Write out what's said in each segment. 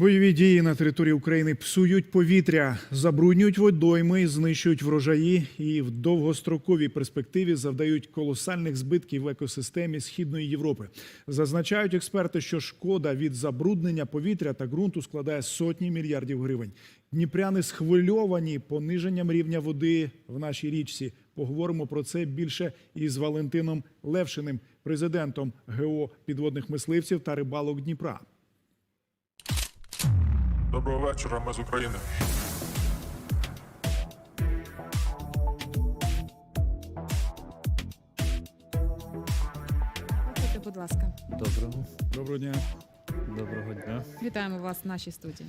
Бойові дії на території України псують повітря, забруднюють водойми, знищують врожаї і в довгостроковій перспективі завдають колосальних збитків в екосистемі Східної Європи. Зазначають експерти, що шкода від забруднення повітря та ґрунту складає сотні мільярдів гривень. Дніпряни схвильовані пониженням рівня води в нашій річці. Поговоримо про це більше із Валентином Левшиним, президентом ГО підводних мисливців та рибалок Дніпра. Доброго вечора, ми з України. Проходьте, будь ласка. Доброго, Доброго дня. доброго дня. Вітаємо вас в нашій студії.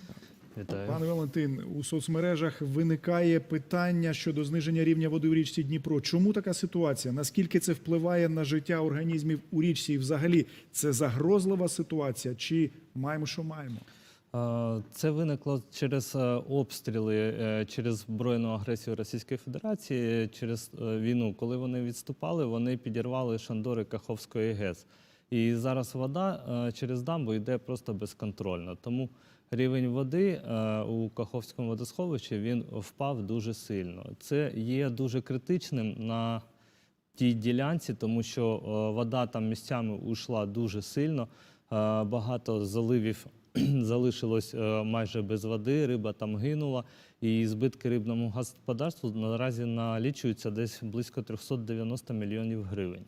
Вітаю. Пане Валентин, у соцмережах виникає питання щодо зниження рівня води в річці Дніпро. Чому така ситуація? Наскільки це впливає на життя організмів у річці? І взагалі це загрозлива ситуація? Чи маємо, що маємо? А, Це виникло через е, обстріли, е, через збройну агресію Російської Федерації, через е, війну. Коли вони відступали, вони підірвали шандори Каховської ГЕС. І зараз вода е, через дамбу йде просто безконтрольно. Тому рівень води е, у Каховському водосховищі він впав дуже сильно. Це є дуже критичним на тій ділянці, тому що е, вода там місцями ушла дуже сильно. Е, Багато заливів залишилось е, майже без води, риба там гинула, і збитки рибному господарству наразі налічуються десь близько 390 мільйонів гривень.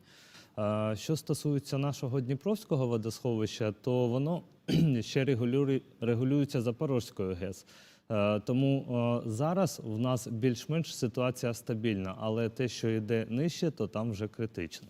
Е, Що стосується нашого Дніпровського водосховища, то воно ще регулюється Запорозькою ГЕС. Е, Тому зараз в нас більш-менш ситуація стабільна, але те, що йде нижче, то там вже критично.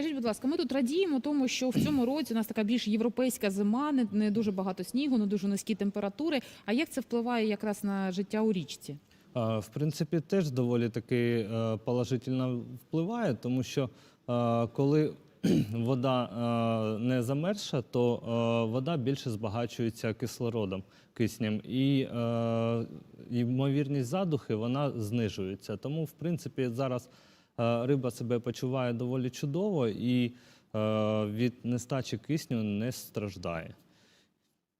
Скажіть, будь ласка, ми тут радіємо тому, що в цьому році у нас така більш європейська зима, не, не дуже багато снігу, не дуже низькі температури. А як це впливає якраз на життя у річці? В принципі, теж доволі таки е, положительно впливає, тому що е, коли вода е, не замерзша, то вода більше збагачується кислородом, киснем, і ймовірність задухи вона знижується. Тому, в принципі, зараз риба себе почуває доволі чудово і е, від нестачі кисню не страждає.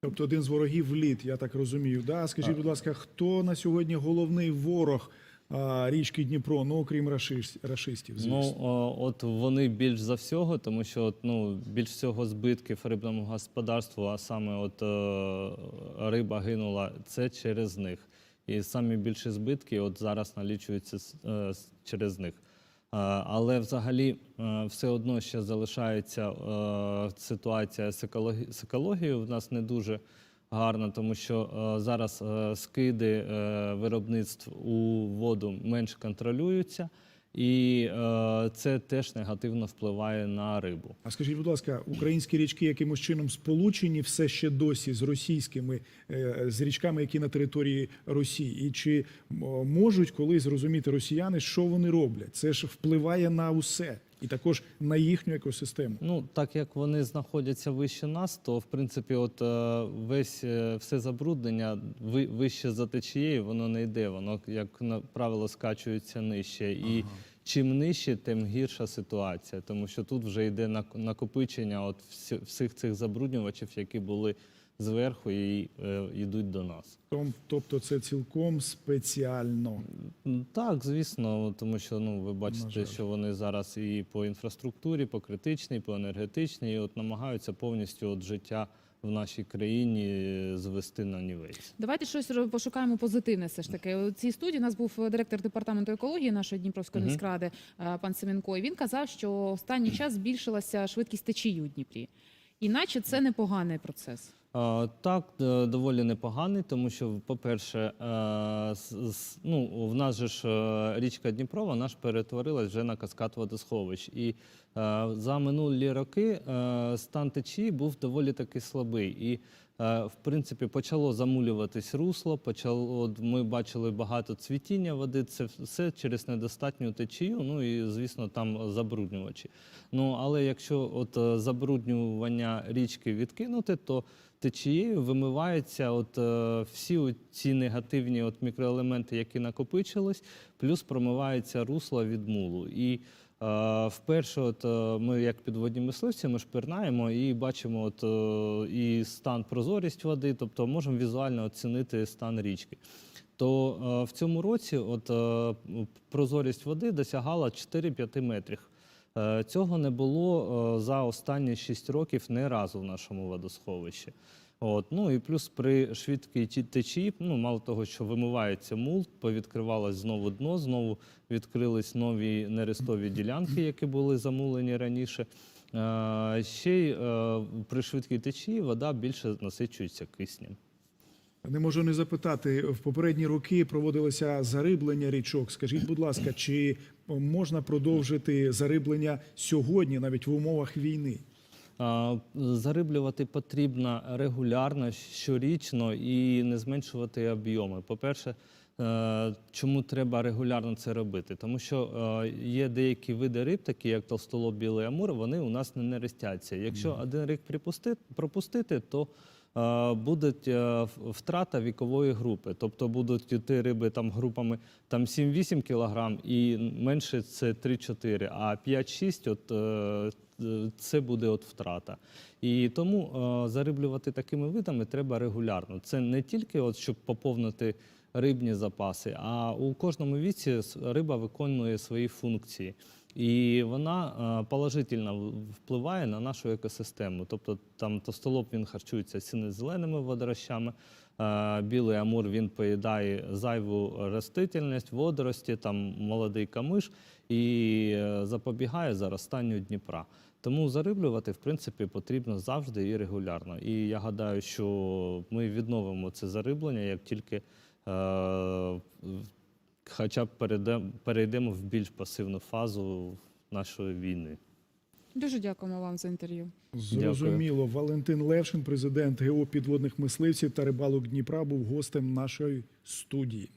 Тобто один з ворогів лід, я так розумію. Да? Скажіть, будь ласка, хто на сьогодні головний ворог річки Дніпро, ну окрім рашис- рашистів? Звісно. Ну, от вони більш за всього, тому що от, ну, більш всього збитків рибному господарству, а саме от, е, риба гинула, це через них. І самі більші збитки от зараз налічуються е, через них. Е, Але взагалі е, все одно ще залишається е, ситуація з екологією в нас не дуже гарна, тому що зараз скиди виробництв у воду менш контролюються, і е, це теж негативно впливає на рибу. А скажіть, будь ласка, українські річки якимось чином сполучені все ще досі з російськими, е, з річками, які на території Росії? І чи можуть колись зрозуміти росіяни, що вони роблять? Це ж впливає на усе і також на їхню екосистему. Ну, так як вони знаходяться вище нас, то в принципі, от е, весь е, все забруднення вище за течією, воно не йде. Воно, як на правило, скачується нижче. І чим нижче, тим гірша ситуація, тому що тут вже йде нак- накопичення от всіх цих забруднювачів, які були зверху і е, йдуть до нас. Тобто це цілком спеціально. Так, звісно, тому що ну ви бачите, що вони зараз і по інфраструктурі, по критичній, по енергетичній, і от намагаються повністю от життя в нашій країні е, звести на нівець. Давайте щось пошукаємо позитивне. Все ж таки у цій студії у нас був директор департаменту екології нашої Дніпровської міськради е, пан Семенко. І він казав, що останній час збільшилася швидкість течії у Дніпрі. Іначе це непоганий процес. Так, е, доволі непоганий, тому що, по-перше, е, ну, в нас же ж е, річка Дніпро, вона ж перетворилась вже на каскад водосховищ. І за минулі роки стан течії був доволі таки слабий. І, в принципі, почало замулюватись русло, почало, ми бачили багато цвітіння води, це все через недостатню течію, ну і, звісно, там забруднювачі. Ну, але якщо от е, забруднювання річки відкинути, то течією вимиваються от, е, всі ці негативні от мікроелементи, які накопичились, плюс промивається русло від мулу. І Е, Вперше, от е, ми як підводні мисливці, ми ж пірнаємо і бачимо от, е, і стан прозорість води, тобто можемо візуально оцінити стан річки. То е, в цьому році от, е, прозорість води досягала 4-5 метрів. Е, Цього не було е, за останні 6 років не разу в нашому водосховищі. От, ну і плюс при швидкій течії, ну мало того, що вимивається мул, повідкривалось знову дно, знову відкрились нові нерестові ділянки, які були замулені раніше. Е, ще й е, при швидкій течії вода більше насичується киснем. Не можу не запитати, в попередні роки проводилося зариблення річок. Скажіть, будь ласка, чи можна продовжити зариблення сьогодні, навіть в умовах війни? Зариблювати потрібно регулярно, щорічно і не зменшувати об'єми. По-перше, е, чому треба регулярно це робити? Тому що е, є деякі види риб, такі як толстолоб білий амур, вони у нас не нерестяться. Якщо один рік пропустити, то буде е, втрата вікової групи. Тобто будуть йти риби там групами там 7-8 кг і менше це 3-4, а 5-6 от, е, це буде от втрата. І тому е, зариблювати такими видами треба регулярно. Це не тільки от, щоб поповнити рибні запаси, а у кожному віці риба виконує свої функції. І вона е, положительно впливає на нашу екосистему. Тобто там товстолоб він харчується сино-зеленими водорощами, е, білий амур він поїдає зайву ростительність, водорості, там молодий камиш і е, запобігає заростанню Дніпра. Тому зариблювати, в принципі, потрібно завжди і регулярно. І я гадаю, що ми відновимо це зариблення, як тільки хоча б перейдемо, в більш пасивну фазу нашої війни. Дуже дякуємо вам за інтерв'ю. Зрозуміло. Валентин Левшин, президент ГО підводних мисливців та рибалок Дніпра, був гостем нашої студії.